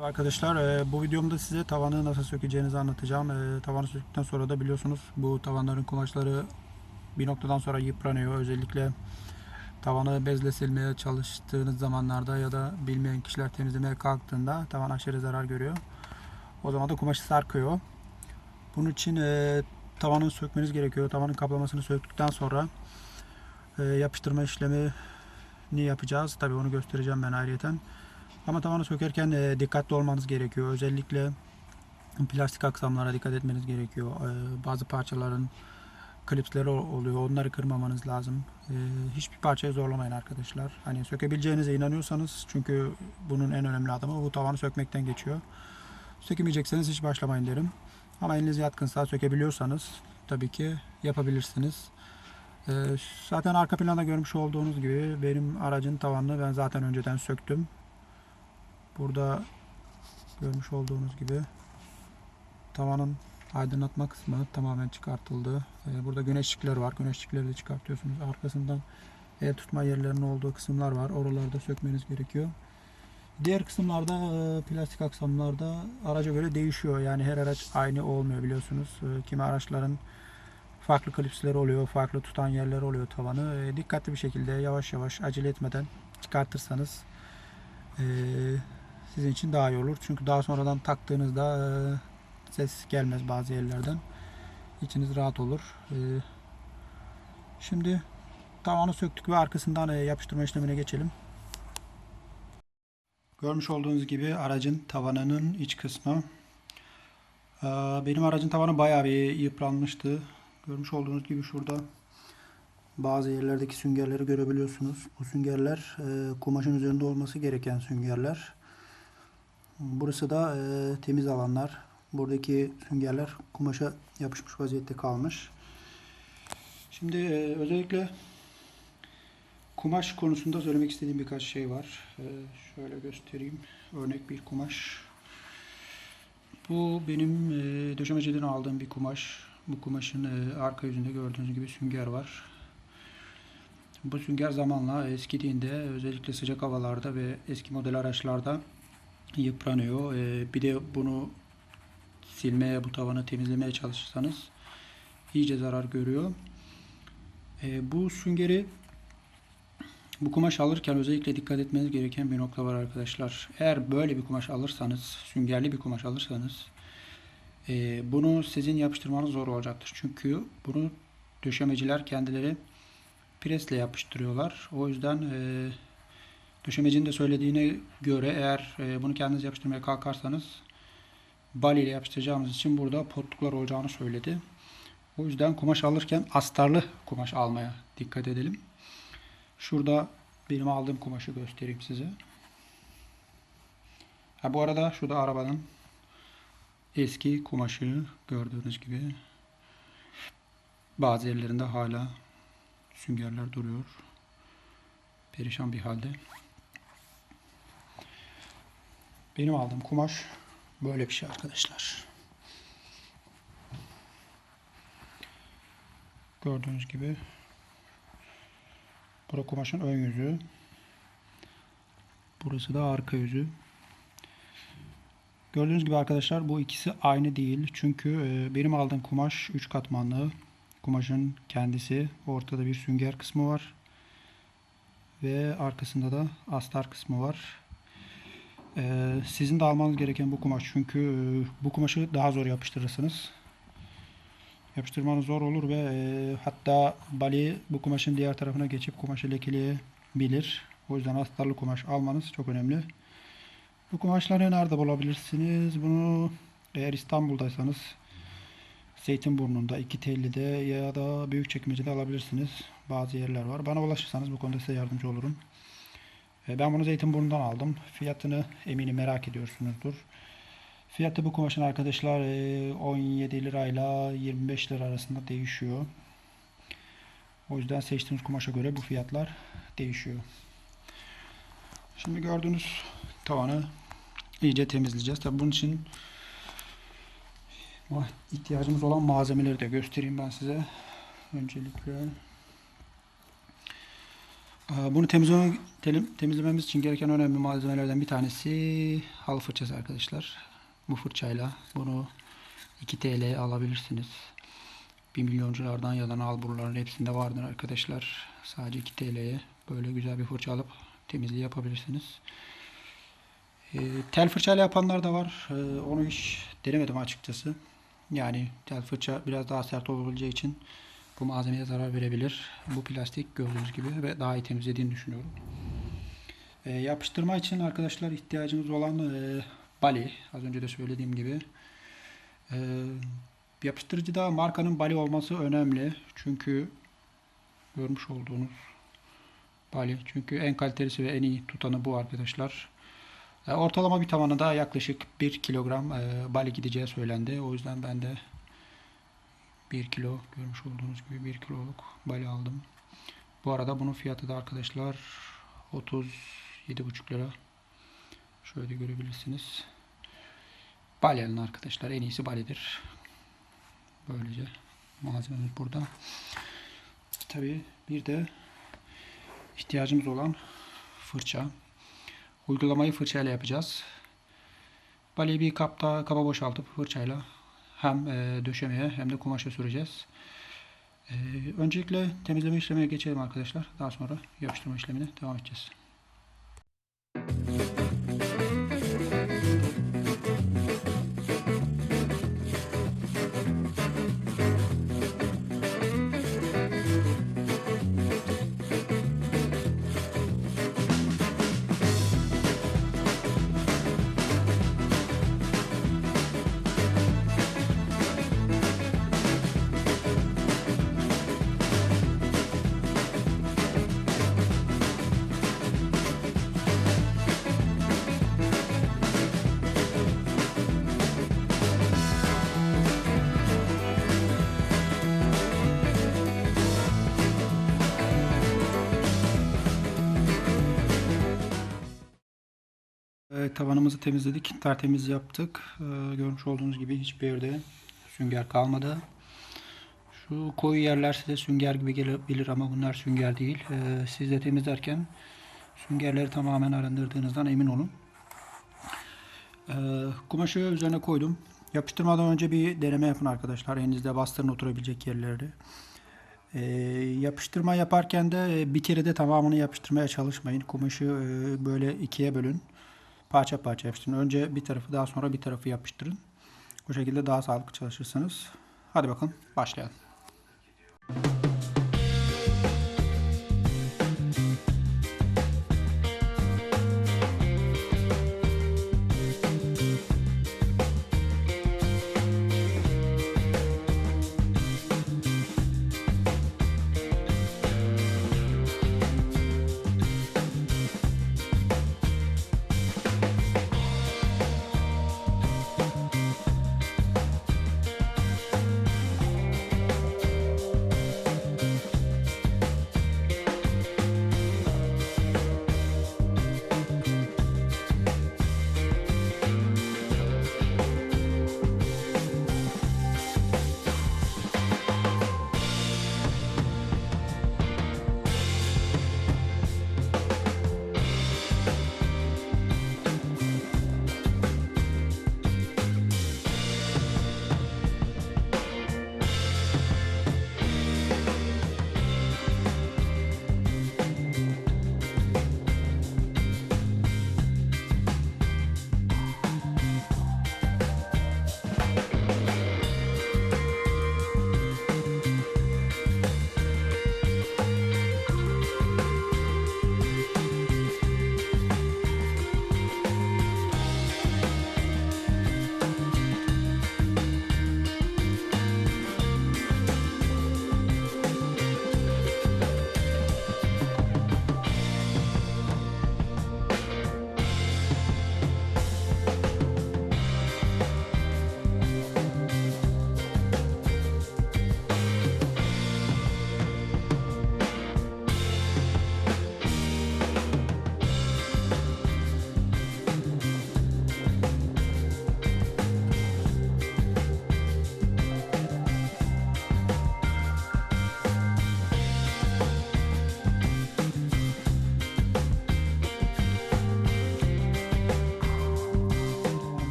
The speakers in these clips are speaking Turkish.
Arkadaşlar e, bu videomda size tavanı nasıl sökeceğinizi anlatacağım. E, tavanı söktükten sonra da biliyorsunuz bu tavanların kumaşları bir noktadan sonra yıpranıyor. Özellikle tavanı bezle silmeye çalıştığınız zamanlarda ya da bilmeyen kişiler temizlemeye kalktığında tavan aşırı zarar görüyor. O zaman da kumaşı sarkıyor. Bunun için e, tavanı sökmeniz gerekiyor. Tavanın kaplamasını söktükten sonra yapıştırma işlemini yapacağız. Tabii onu göstereceğim ben ayrıyeten. Ama tavanı sökerken e, dikkatli olmanız gerekiyor. Özellikle plastik aksamlara dikkat etmeniz gerekiyor. E, bazı parçaların klipsleri ol- oluyor. Onları kırmamanız lazım. E, hiçbir parçayı zorlamayın arkadaşlar. Hani sökebileceğinize inanıyorsanız çünkü bunun en önemli adımı bu tavanı sökmekten geçiyor. Sökemeyecekseniz hiç başlamayın derim. Ama eliniz yatkınsa sökebiliyorsanız tabii ki yapabilirsiniz. Zaten arka planda görmüş olduğunuz gibi benim aracın tavanını ben zaten önceden söktüm. Burada görmüş olduğunuz gibi tavanın aydınlatma kısmı tamamen çıkartıldı. Ee, Burada güneş ışıkları var. Güneş ışıkları da çıkartıyorsunuz. Arkasından el tutma yerlerinin olduğu kısımlar var. Oralarda sökmeniz gerekiyor. Diğer kısımlarda e, plastik aksamlarda araca göre değişiyor. Yani her araç aynı olmuyor biliyorsunuz. E, Kimi araçların farklı klipsleri oluyor, farklı tutan yerleri oluyor tavanı. E, Dikkatli bir şekilde yavaş yavaş acele etmeden çıkartırsanız e, sizin için daha iyi olur. Çünkü daha sonradan taktığınızda e, ses gelmez bazı yerlerden. İçiniz rahat olur. E, şimdi tavanı söktük ve arkasından e, yapıştırma işlemine geçelim. Görmüş olduğunuz gibi aracın tavanının iç kısmı. Benim aracın tavanı bayağı bir yıpranmıştı. Görmüş olduğunuz gibi şurada bazı yerlerdeki süngerleri görebiliyorsunuz. Bu süngerler kumaşın üzerinde olması gereken süngerler. Burası da e, temiz alanlar. Buradaki süngerler kumaşa yapışmış vaziyette kalmış. Şimdi e, özellikle kumaş konusunda söylemek istediğim birkaç şey var. E, şöyle göstereyim. Örnek bir kumaş. Bu benim e, döşemeciden aldığım bir kumaş. Bu kumaşın e, arka yüzünde gördüğünüz gibi sünger var. Bu sünger zamanla eskidiğinde özellikle sıcak havalarda ve eski model araçlarda yıpranıyor. Ee, bir de bunu silmeye, bu tavanı temizlemeye çalışırsanız iyice zarar görüyor. Ee, bu süngeri bu kumaş alırken özellikle dikkat etmeniz gereken bir nokta var arkadaşlar. Eğer böyle bir kumaş alırsanız, süngerli bir kumaş alırsanız e, bunu sizin yapıştırmanız zor olacaktır. Çünkü bunu döşemeciler kendileri presle yapıştırıyorlar. O yüzden e, döşemecinin de söylediğine göre eğer e, bunu kendiniz yapıştırmaya kalkarsanız bal ile yapıştıracağımız için burada potluklar olacağını söyledi. O yüzden kumaş alırken astarlı kumaş almaya dikkat edelim. Şurada benim aldığım kumaşı göstereyim size. Ha, bu arada şurada arabanın eski kumaşı gördüğünüz gibi bazı yerlerinde hala Süngerler duruyor. Perişan bir halde. Benim aldığım kumaş böyle bir şey arkadaşlar. Gördüğünüz gibi Bura kumaşın ön yüzü. Burası da arka yüzü. Gördüğünüz gibi arkadaşlar bu ikisi aynı değil. Çünkü e, benim aldığım kumaş 3 katmanlı. Kumaşın kendisi. Ortada bir sünger kısmı var. Ve arkasında da astar kısmı var. Ee, sizin de almanız gereken bu kumaş. Çünkü e, bu kumaşı daha zor yapıştırırsınız. Yapıştırmanız zor olur ve e, hatta bali bu kumaşın diğer tarafına geçip kumaşı lekeleyebilir. O yüzden astarlı kumaş almanız çok önemli. Bu kumaşları nerede bulabilirsiniz? Bunu eğer İstanbul'daysanız Zeytinburnu'nda, iki Telli'de ya da Büyükçekmece'de alabilirsiniz. Bazı yerler var. Bana ulaşırsanız bu konuda size yardımcı olurum. E, Ben bunu Zeytinburnu'ndan aldım. Fiyatını eminim merak ediyorsunuzdur. Fiyatı bu kumaşın arkadaşlar e, 17 lirayla 25 lira arasında değişiyor. O yüzden seçtiğiniz kumaşa göre bu fiyatlar değişiyor. Şimdi gördüğünüz tavanı iyice temizleyeceğiz. Tabi bunun için ihtiyacımız olan malzemeleri de göstereyim ben size. Öncelikle Bunu temizlememiz için gereken önemli malzemelerden bir tanesi halı fırçası arkadaşlar. Bu fırçayla bunu 2 TL alabilirsiniz. 1 milyonculardan ya da nalburların hepsinde vardır arkadaşlar. Sadece 2 TL'ye böyle güzel bir fırça alıp temizliği yapabilirsiniz. Ee, tel fırçayla yapanlar da var. Ee, onu hiç denemedim açıkçası. Yani tel fırça biraz daha sert olabileceği için bu malzemeye zarar verebilir. Bu plastik gördüğünüz gibi ve daha iyi temizlediğini düşünüyorum. Ee, yapıştırma için arkadaşlar ihtiyacımız olan e, bali. Az önce de söylediğim gibi. Ee, yapıştırıcıda markanın bali olması önemli. Çünkü görmüş olduğunuz bali. Çünkü en kalitelisi ve en iyi tutanı bu arkadaşlar. E, Ortalama bir tavana da yaklaşık 1 kilogram e, bali gideceği söylendi. O yüzden ben de 1 kilo görmüş olduğunuz gibi 1 kiloluk bali aldım. Bu arada bunun fiyatı da arkadaşlar 37,5 lira. Şöyle görebilirsiniz. Bali alın arkadaşlar. En iyisi balidir. Böylece malzememiz burada. Tabii bir de ihtiyacımız olan fırça. Uygulamayı fırçayla yapacağız. Baleyi bir kapta kaba boşaltıp fırçayla hem e, döşemeye hem de kumaşa süreceğiz. E, öncelikle temizleme işlemine geçelim arkadaşlar. Daha sonra yapıştırma işlemine devam edeceğiz. Evet, tavanımızı temizledik. Tertemiz yaptık. Ee, görmüş olduğunuz gibi hiçbir yerde sünger kalmadı. Şu koyu yerler size sünger gibi gelebilir ama bunlar sünger değil. Ee, siz de temizlerken süngerleri tamamen arındırdığınızdan emin olun. Ee, kumaşı üzerine koydum. Yapıştırmadan önce bir deneme yapın arkadaşlar. Elinizde bastırın oturabilecek yerleri. Ee, yapıştırma yaparken de e, bir kere de tamamını yapıştırmaya çalışmayın. Kumaşı e, böyle ikiye bölün. Parça parça yapıştırın. Önce bir tarafı daha sonra bir tarafı yapıştırın. Bu şekilde daha sağlıklı çalışırsınız. Hadi bakın başlayalım.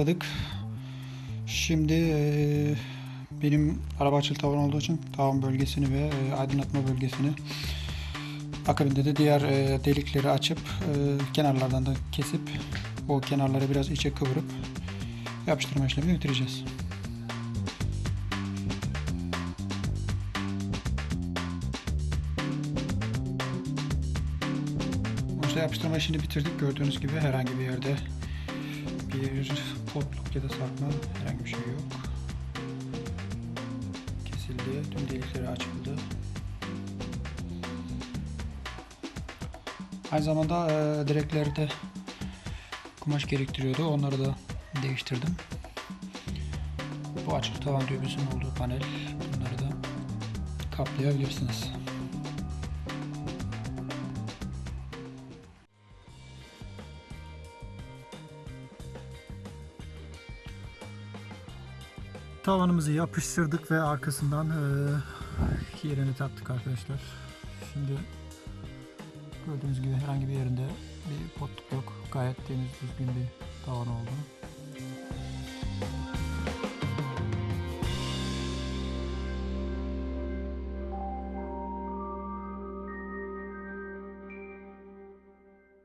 Kapladık. Şimdi e, benim araba açılı tavan olduğu için tavan bölgesini ve e, aydınlatma bölgesini akabinde de diğer e, delikleri açıp e, kenarlardan da kesip o kenarları biraz içe kıvırıp yapıştırma işlemini bitireceğiz. Sonuçta yapıştırma işini bitirdik. Gördüğünüz gibi herhangi bir yerde bir potluk ya da sarkma herhangi bir şey yok. Kesildi. Tüm delikleri açıldı. Aynı zamanda e, direklerde kumaş gerektiriyordu. Onları da değiştirdim. Bu açık tavan düğmesinin olduğu panel. Bunları da kaplayabilirsiniz. Tavanımızı yapıştırdık ve arkasından e, yerini taktık arkadaşlar. Şimdi gördüğünüz gibi herhangi bir yerinde bir potluk yok. Gayet temiz düzgün bir tavan oldu.